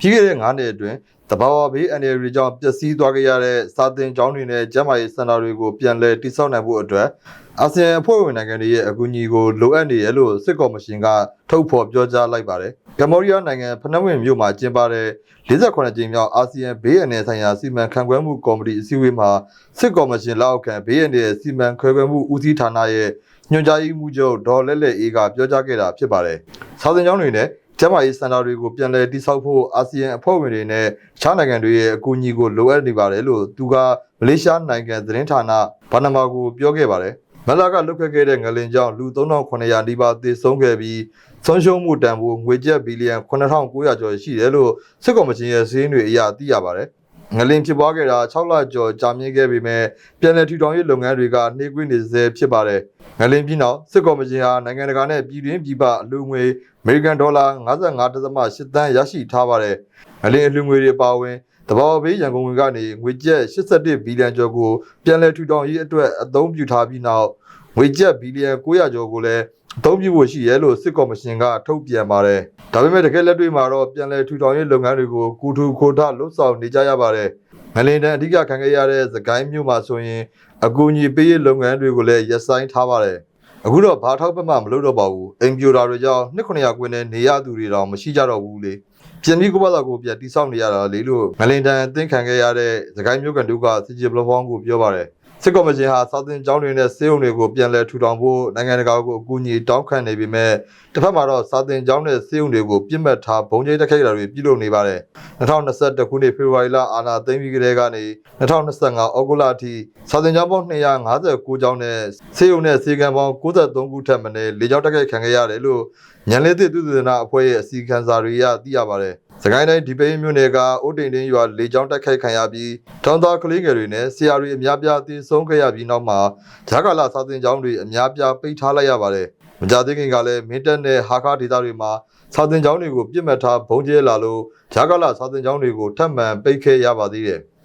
ပြီးခဲ့တဲ့9နှစ်အတွင်းတဘာဝဘေးအန္တရာယ်တွေကြောင့်ပျက်စီးသွားခဲ့ရတဲ့စာသင်ကျောင်းတွေနဲ့ကျန်းမာရေးစင်တာတွေကိုပြန်လည်တည်ဆောက်နိုင်ဖို့အတွက်အာဆီယံအဖွဲ့ဝင်နိုင်ငံတွေရဲ့အကူအညီကိုလိုအပ်နေတယ်လို့စစ်ကော်မရှင်ကထုတ်ဖော်ပြောကြားလိုက်ပါတယ်။ကမ္ဘောဒီးယားနိုင်ငံဖနက်ဝင်မြို့မှာကျင်းပတဲ့48ကြိမ်မြောက်အာဆီယံဘေးအန္တရာယ်ဆိုင်ရာစီမံခန့်ခွဲမှုကော်မတီအစည်းအဝေးမှာစစ်ကော်မရှင်လက်အောက်ခံဘေးအန္တရာယ်စီမံခန့်ခွဲမှုဦးစီးဌာနရဲ့ညွှန်ကြားရေးမှူးချုပ်ဒေါ်လက်လက်အေးကပြောကြားခဲ့တာဖြစ်ပါတယ်။စာသင်ကျောင်းတွေနဲ့ ကျန်းမာရေးစင်တာတွေကိုပြန်လည်တည်ဆောက်ဖို့အာဆီယံအဖွဲ့ဝင်တွေနဲ့ခြားနိုင်ငံတွေရဲ့အကူအညီကိုလိုအပ်နေပါတယ်လို့သူကမလေးရှားနိုင်ငံသတင်းဌာနဘာနမာကိုပြောခဲ့ပါတယ်။မလာကလွတ်ခဲ့ခဲ့တဲ့ငလင်ကြောင့်လူ3900နီးပါးသေဆုံးခဲ့ပြီးဆုံးရှုံးမှုတန်ဖိုးငွေကျပ်ဘီလီယံ9900ကျော်ရှိတယ်လို့စစ်ကော်မရှင်ရဲ့စည်းရင်းတွေအရသိရပါတယ်။ ငလင်ဖြစ်ပွားခဲ့တာ6လကျော်ကြာမြင့်ခဲ့ပေမဲ့ပြည်내ထူထောင်ရေးလုပ်ငန်းတွေကနှေးကွေးနေစေဖြစ်ပါတယ်။ငလင်ပြီးနောက်စစ်ကော်မရှင်ဟာနိုင်ငံတကာနဲ့ပြည်တွင်းပြည်ပအလူငွေအမေရိကန်ဒေါ်လာ55.8သန်းရရှိထားပါတယ်။ငလင်အလူငွေတွေပါဝင်တဘာဝဘေးရန်ကုန်ကနေငွေကျပ်81ဘီလီယံကျော်ကိုပြည်내ထူထောင်ရေးအတွက်အသုံးပြုထားပြီးနောက်ငွေကျပ်ဘီလီယံ900ကျော်ကိုလည်း အသုံးပြုဖို့ရှိရဲလို့စစ်ကော်မရှင်ကထုတ်ပြန်ပါတယ်။ဒါပေမဲ့တကယ်လက်တွေ့မှာတော့ပြည်내ထူထောင်ရေးလုပ်ငန်းတွေကိုကူထူခိုထလှုပ်ဆောင်နေကြရပါတယ်။ငလင်တန်အဓိကခံခဲ့ရတဲ့သကိုင်းမြို့မှာဆိုရင်အကူအညီပေးရေးလုပ်ငန်းတွေကိုလည်းရပ်ဆိုင်းထားပါတယ်။အခုတော့ဘာထောက်ပံ့မှမလုပ်တော့ပါဘူး။အင်ပြူတာတွေကြောင့်2900ကွင်းနဲ့နေရသူတွေတောင်မရှိကြတော့ဘူးလေ။ပြင်ပြီးကိုယ့်ဘာသာကိုပြန်တိဆောက်နေရတာလေလို့ငလင်တန်အသင်ခံခဲ့ရတဲ့သကိုင်းမြို့ကန်တို့ကစီဂျီဘလဖောင်းကိုပြောပါတယ်။ စစ်ကော်မရှင်ဟာစောက်တင်ကျောင်းတွေနဲ့စေုံတွေကိုပြန်လည်ထူထောင်ဖို့နိုင်ငံတကာကိုအကူအညီတောင်းခံနေပေမဲ့တစ်ဖက်မှာတော့စောက်တင်ကျောင်းနဲ့စေုံတွေကိုပြစ်မှတ်ထားဘုံကျိတ်တက်ခိုက်တာတွေပြုလုပ်နေပါတယ်2021ခုနှစ်ဖေဖော်ဝါရီလအာဏာသိမ်းပြီးကတည်းကနေ2025ဩဂုတ်လအထိစောက်တင်ကျောင်းပေါင်း259ကျောင်းနဲ့စေုံနဲ့စေကံပေါင်း63ခုထပ်မံလေကြောင်းတက်ခိုက်ခံခဲ့ရတယ်လို့ညံလေးသစ်သူသေနာအဖွဲ့ရဲ့အစီခံစာတွေရသိရပါတယ် စကိုင်းတိုင်းဒီပိန်းမြို့နယ်ကအိုးတိန်တင်းရွာလေကြောင်းတိုက်ခိုက်ခံရပြီးတောင်သားကလေးငယ်တွေနဲ့ဆရာတွေအများပြားသေဆုံးခဲ့ရပြီးနောက်မှာဂျာကာလာစာသင်ကျောင်းတွေအများပြားပိတ်ထားလိုက်ရပါတယ်။မကြသေးခင်ကလည်းမင်းတပ်နဲ့ဟာခါဒေသတွေမှာစာသင်ကျောင်းတွေကိုပြစ်မှတ်ထားဘုံကျဲလာလို့ဂျာကာလာစာသင်ကျောင်းတွေကိုထပ်မံပိတ်ခဲ့ရပါသေးတယ်။